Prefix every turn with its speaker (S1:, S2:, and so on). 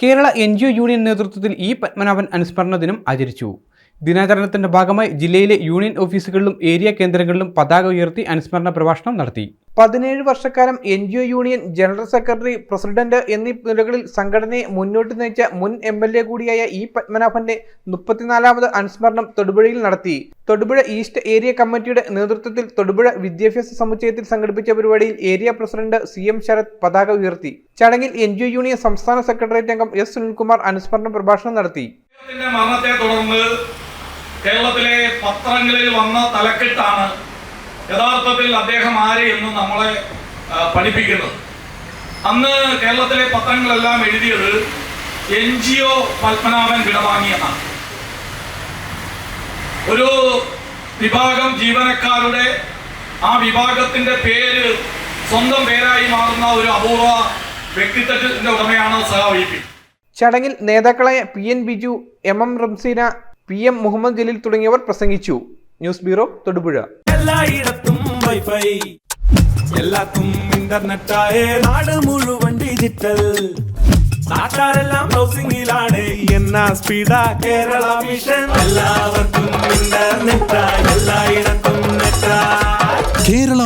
S1: Kerala N G O union നേതൃത്വത്തിൽ E Padmanabhan അനുസ്മരണ ദിനം ആചരിച്ചു. ദിനാചരണത്തിന്റെ ഭാഗമായി ജില്ലയിലെ യൂണിയൻ ഓഫീസുകളിലും ഏരിയ കേന്ദ്രങ്ങളിലും പതാക ഉയർത്തി അനുസ്മരണ പ്രഭാഷണം നടത്തി. പതിനേഴ് വർഷക്കാലം N G O union general secretary president എന്നീ നിലകളിൽ സംഘടനയെ മുന്നോട്ട് നയിച്ച മുൻ എം എൽ എ കൂടിയായ ഇ പത്മനാഭന്റെ മുപ്പത്തിനാലാമത് അനുസ്മരണം തൊടുപുഴയിൽ നടത്തി. തൊടുപുഴ ഈസ്റ്റ് ഏരിയ കമ്മിറ്റിയുടെ നേതൃത്വത്തിൽ തൊടുപുഴ വിദ്യാഭ്യാസ സമുച്ചയത്തിൽ സംഘടിപ്പിച്ച പരിപാടിയിൽ area president C M Sarath പതാക ഉയർത്തി. ചടങ്ങിൽ എൻ ജി യൂണിയൻ സംസ്ഥാന സെക്രട്ടേറിയറ്റ് അംഗം എസ് സുനിൽകുമാർ അനുസ്മരണ പ്രഭാഷണം നടത്തി.
S2: മരണത്തെ തുടർന്ന് കേരളത്തിലെ പത്രങ്ങളിൽ വന്ന തലക്കെട്ടാണ് യഥാർത്ഥത്തിൽ അദ്ദേഹം ആര് എന്ന് നമ്മളെ പഠിപ്പിക്കുന്നത്. അന്ന് കേരളത്തിലെ പത്രങ്ങളെല്ലാം എഴുതിയത് എൻ ജി ഒ പത്മനാഭൻ വിടവാങ്ങിയെന്നാണ് ഒരു വിഭാഗം ജീവനക്കാരുടെ ആ വിഭാഗത്തിന്റെ പേര് സ്വന്തം പേരായി മാറുന്ന ഒരു അപൂർവ വ്യക്തിത്വത്തിന്റെ ഉടമയാണ് സഹാ പി.
S1: ചടങ്ങിൽ നേതാക്കളായ P N Biju M M Ramseena P M Muhammad Jaleel തുടങ്ങിയവർ പ്രസംഗിച്ചു. News bureau Thodupuzha.
S3: എല്ലായിടത്തും വൈഫൈ. എല്ലാത്തും ഇന്റർനെറ്റായ നാട് മുഴുവൻ ഡിജിറ്റൽ. നാട്ടാരെല്ലാം ബ്രൗസിംഗിലാണ് എന്നാ സ്പീഡാ കേരള മിഷൻ എല്ലാവർക്കും